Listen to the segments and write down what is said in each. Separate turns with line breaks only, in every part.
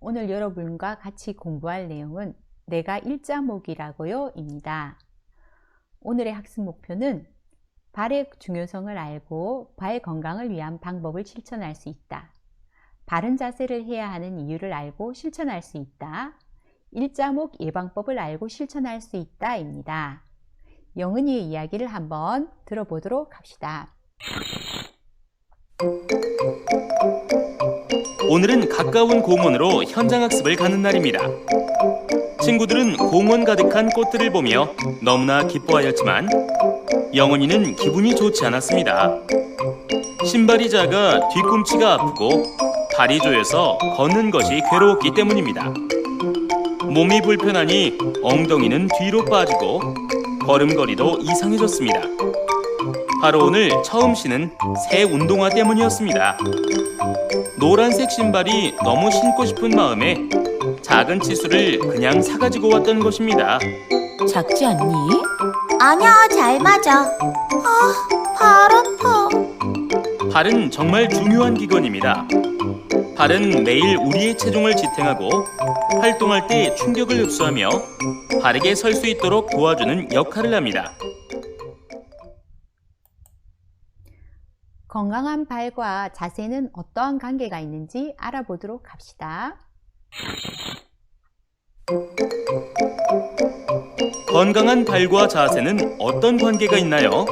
오늘 여러분과 같이 공부할 내용은 내가 일자목이라고요 입니다. 오늘의 학습 목표는 발의 중요성을 알고 발 건강을 위한 방법을 실천할 수 있다. 바른 자세를 해야 하는 이유를 알고 실천할 수 있다. 일자목 예방법을 알고 실천할 수 있다 입니다. 영은이의 이야기를 한번 들어보도록 합시다.
오늘은 가까운 공원으로 현장 학습을 가는 날입니다. 친구들은 공원 가득한 꽃들을 보며 너무나 기뻐하였지만 영원이는 기분이 좋지 않았습니다. 신발이 작아 뒤꿈치가 아프고 다리 조여서 걷는 것이 괴로웠기 때문입니다. 몸이 불편하니 엉덩이는 뒤로 빠지고 걸음걸이도 이상해졌습니다. 바로 오늘 처음 신은 새 운동화 때문이었습니다. 노란색 신발이 너무 신고 싶은 마음에 작은 치수를 그냥 사가지고 왔던 것입니다.
작지 않니?
아니야, 잘 맞아. 아, 발 아파.
발은 정말 중요한 기관입니다. 발은 매일 우리의 체중을 지탱하고 활동할 때 충격을 흡수하며 바르게 설 수 있도록 도와주는 역할을 합니다.
건강한 발과 자세는 어떠한 관계가 있는지 알아보도록 합시다.
건강한 발과 자세는 어떤 관계가 있나요?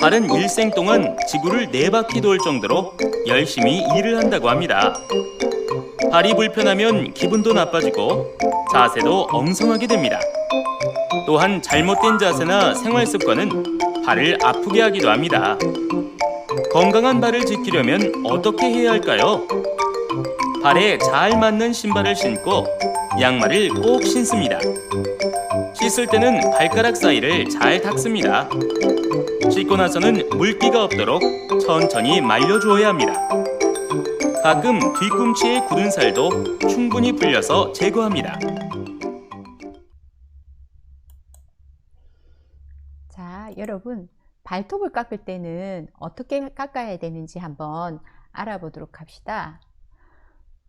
발은 일생 동안 지구를 네 바퀴 돌 정도로 열심히 일을 한다고 합니다. 발이 불편하면 기분도 나빠지고 자세도 엉성하게 됩니다. 또한 잘못된 자세나 생활 습관은 발을 아프게 하기도 합니다. 건강한 발을 지키려면 어떻게 해야 할까요? 발에 잘 맞는 신발을 신고 양말을 꼭 신습니다. 씻을 때는 발가락 사이를 잘 닦습니다. 씻고 나서는 물기가 없도록 천천히 말려주어야 합니다. 가끔 뒤꿈치에 굳은 살도 충분히 불려서 제거합니다.
여러분, 발톱을 깎을 때는 어떻게 깎아야 되는지 한번 알아보도록 합시다.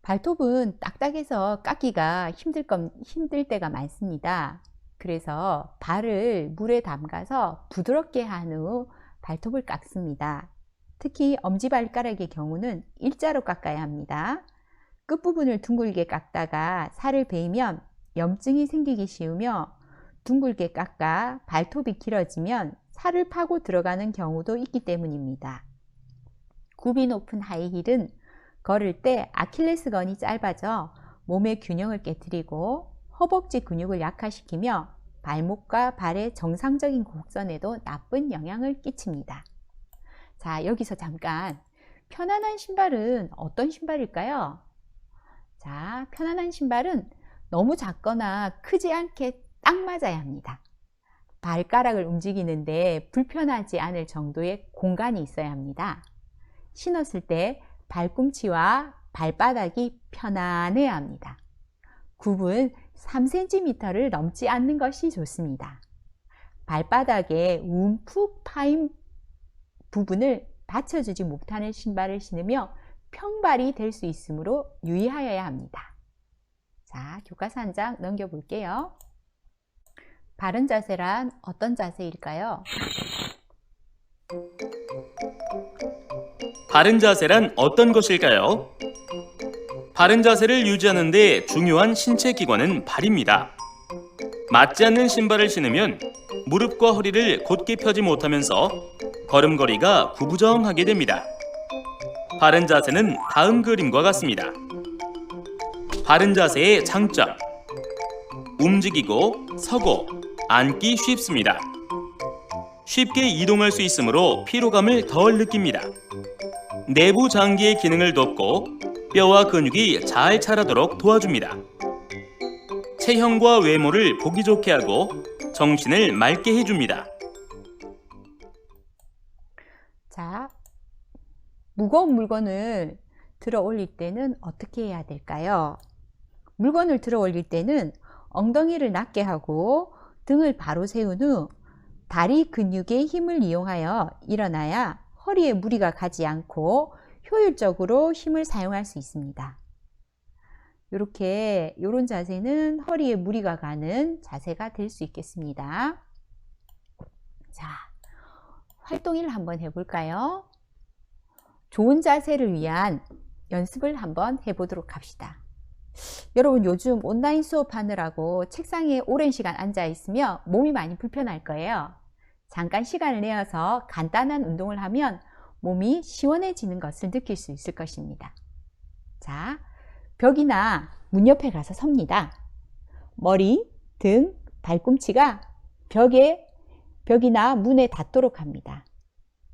발톱은 딱딱해서 깎기가 힘들, 건, 힘들 때가 많습니다. 그래서 발을 물에 담가서 부드럽게 한 후 발톱을 깎습니다. 특히 엄지발가락의 경우는 일자로 깎아야 합니다. 끝부분을 둥글게 깎다가 살을 베이면 염증이 생기기 쉬우며 둥글게 깎아 발톱이 길어지면 살을 파고 들어가는 경우도 있기 때문입니다. 굽이 높은 하이힐은 걸을 때 아킬레스건이 짧아져 몸의 균형을 깨뜨리고 허벅지 근육을 약화시키며 발목과 발의 정상적인 곡선에도 나쁜 영향을 끼칩니다. 자, 여기서 잠깐 편안한 신발은 어떤 신발일까요? 자, 편안한 신발은 너무 작거나 크지 않게 딱 맞아야 합니다. 발가락을 움직이는데 불편하지 않을 정도의 공간이 있어야 합니다. 신었을 때 발꿈치와 발바닥이 편안해야 합니다. 굽은 3cm를 넘지 않는 것이 좋습니다. 발바닥에 움푹 파인 부분을 받쳐주지 못하는 신발을 신으며 평발이 될 수 있으므로 유의하여야 합니다. 자, 교과서 한 장 넘겨볼게요. 바른 자세란 어떤 자세일까요?
바른 자세란 어떤 것일까요? 바른 자세를 유지하는 데 중요한 신체 기관은 발입니다. 맞지 않는 신발을 신으면 무릎과 허리를 곧게 펴지 못하면서 걸음걸이가 구부정하게 됩니다. 바른 자세는 다음 그림과 같습니다. 바른 자세의 장점. 움직이고 서고 앉기 쉽습니다. 쉽게 이동할 수 있으므로 피로감을 덜 느낍니다. 내부 장기의 기능을 돕고 뼈와 근육이 잘 자라도록 도와줍니다. 체형과 외모를 보기 좋게 하고 정신을 맑게 해줍니다.
자, 무거운 물건을 들어 올릴 때는 어떻게 해야 될까요? 물건을 들어 올릴 때는 엉덩이를 낮게 하고 등을 바로 세운 후 다리 근육의 힘을 이용하여 일어나야 허리에 무리가 가지 않고 효율적으로 힘을 사용할 수 있습니다. 이렇게 이런 자세는 허리에 무리가 가는 자세가 될 수 있겠습니다. 자, 활동일 한번 해볼까요? 좋은 자세를 위한 연습을 한번 해보도록 합시다. 여러분 요즘 온라인 수업하느라고 책상에 오랜 시간 앉아 있으면 몸이 많이 불편할 거예요. 잠깐 시간을 내어서 간단한 운동을 하면 몸이 시원해지는 것을 느낄 수 있을 것입니다. 자, 벽이나 문 옆에 가서 섭니다. 머리, 등, 발꿈치가 벽에, 벽이나 문에 닿도록 합니다.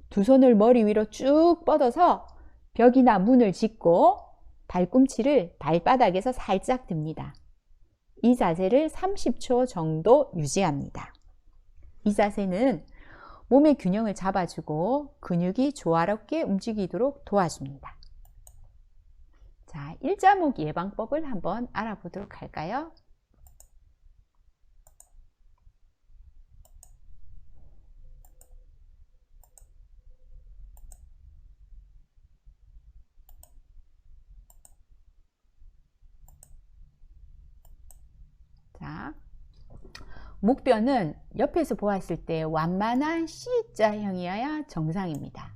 두 손을 머리 위로 쭉 뻗어서 벽이나 문을 짚고 발꿈치를 발바닥에서 살짝 듭니다. 이 자세를 30초 정도 유지합니다. 이 자세는 몸의 균형을 잡아주고 근육이 조화롭게 움직이도록 도와줍니다. 자, 일자목 예방법을 한번 알아보도록 할까요? 자, 목뼈는 옆에서 보았을 때 완만한 C자형이어야 정상입니다.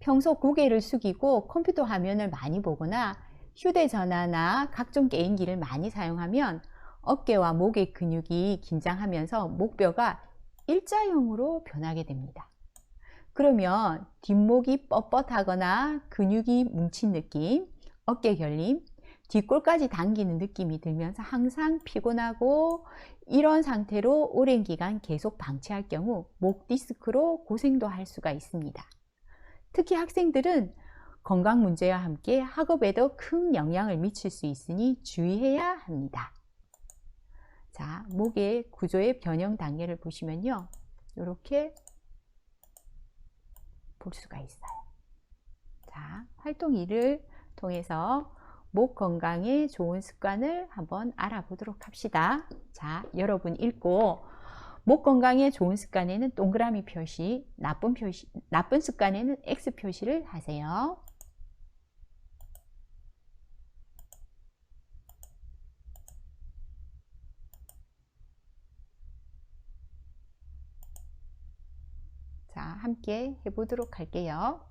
평소 고개를 숙이고 컴퓨터 화면을 많이 보거나 휴대전화나 각종 게임기를 많이 사용하면 어깨와 목의 근육이 긴장하면서 목뼈가 일자형으로 변하게 됩니다. 그러면 뒷목이 뻣뻣하거나 근육이 뭉친 느낌, 어깨 결림, 뒷골까지 당기는 느낌이 들면서 항상 피곤하고 이런 상태로 오랜 기간 계속 방치할 경우 목 디스크로 고생도 할 수가 있습니다. 특히 학생들은 건강 문제와 함께 학업에도 큰 영향을 미칠 수 있으니 주의해야 합니다. 자, 목의 구조의 변형 단계를 보시면요. 이렇게 볼 수가 있어요. 자, 활동 2를 통해서 목 건강에 좋은 습관을 한번 알아보도록 합시다. 자, 여러분 읽고 목 건강에 좋은 습관에는 동그라미 표시, 나쁜 표시, 나쁜 습관에는 X 표시를 하세요. 자, 함께 해보도록 할게요.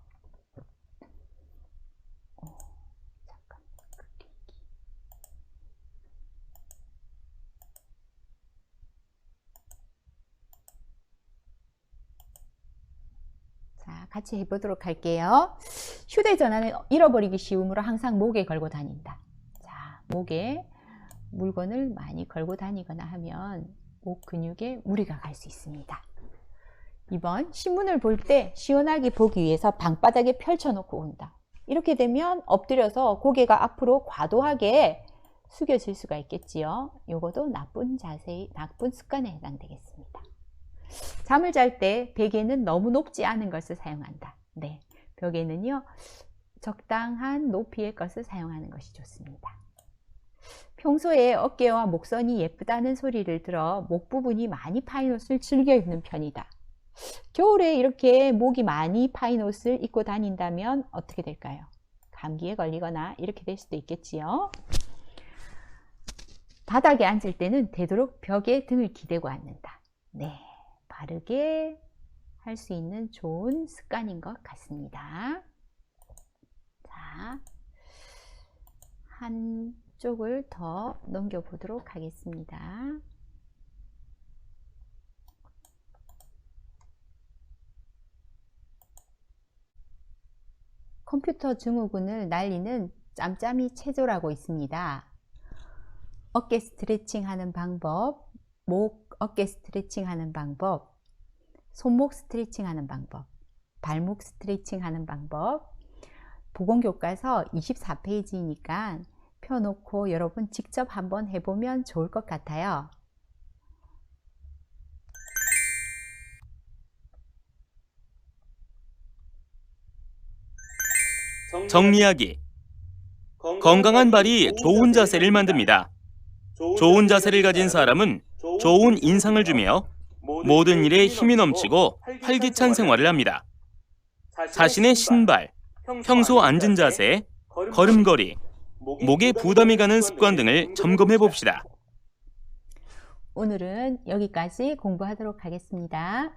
같이 해보도록 할게요. 휴대전화는 잃어버리기 쉬우므로 항상 목에 걸고 다닌다. 자, 목에 물건을 많이 걸고 다니거나 하면 목 근육에 무리가 갈 수 있습니다. 2번 신문을 볼 때 시원하게 보기 위해서 방바닥에 펼쳐놓고 온다. 이렇게 되면 엎드려서 고개가 앞으로 과도하게 숙여질 수가 있겠지요. 요것도 나쁜 자세, 나쁜 습관에 해당되겠습니다. 잠을 잘 때 베개는 너무 높지 않은 것을 사용한다. 네, 벽에는요 적당한 높이의 것을 사용하는 것이 좋습니다. 평소에 어깨와 목선이 예쁘다는 소리를 들어 목 부분이 많이 파인 옷을 즐겨 입는 편이다. 겨울에 이렇게 목이 많이 파인 옷을 입고 다닌다면 어떻게 될까요? 감기에 걸리거나 이렇게 될 수도 있겠지요. 바닥에 앉을 때는 되도록 벽에 등을 기대고 앉는다. 네, 바르게 할 수 있는 좋은 습관인 것 같습니다. 자, 한쪽을 더 넘겨보도록 하겠습니다. 컴퓨터 증후군을 날리는 짬짬이 체조라고 있습니다. 어깨 스트레칭 하는 방법, 목, 어깨 스트레칭 하는 방법, 손목 스트레칭 하는 방법, 발목 스트레칭 하는 방법, 보건교과서 24페이지니까 펴놓고 여러분 직접 한번 해보면 좋을 것 같아요.
정리하기. 건강한 발이 좋은 자세를 만듭니다. 좋은 자세를 가진 사람은 좋은 인상을 주며 모든 일에 힘이 넘치고 활기찬 생활을 합니다. 자신의 신발, 평소 앉은 자세, 걸음걸이, 목에 부담이 가는 습관 등을 점검해 봅시다.
오늘은 여기까지 공부하도록 하겠습니다.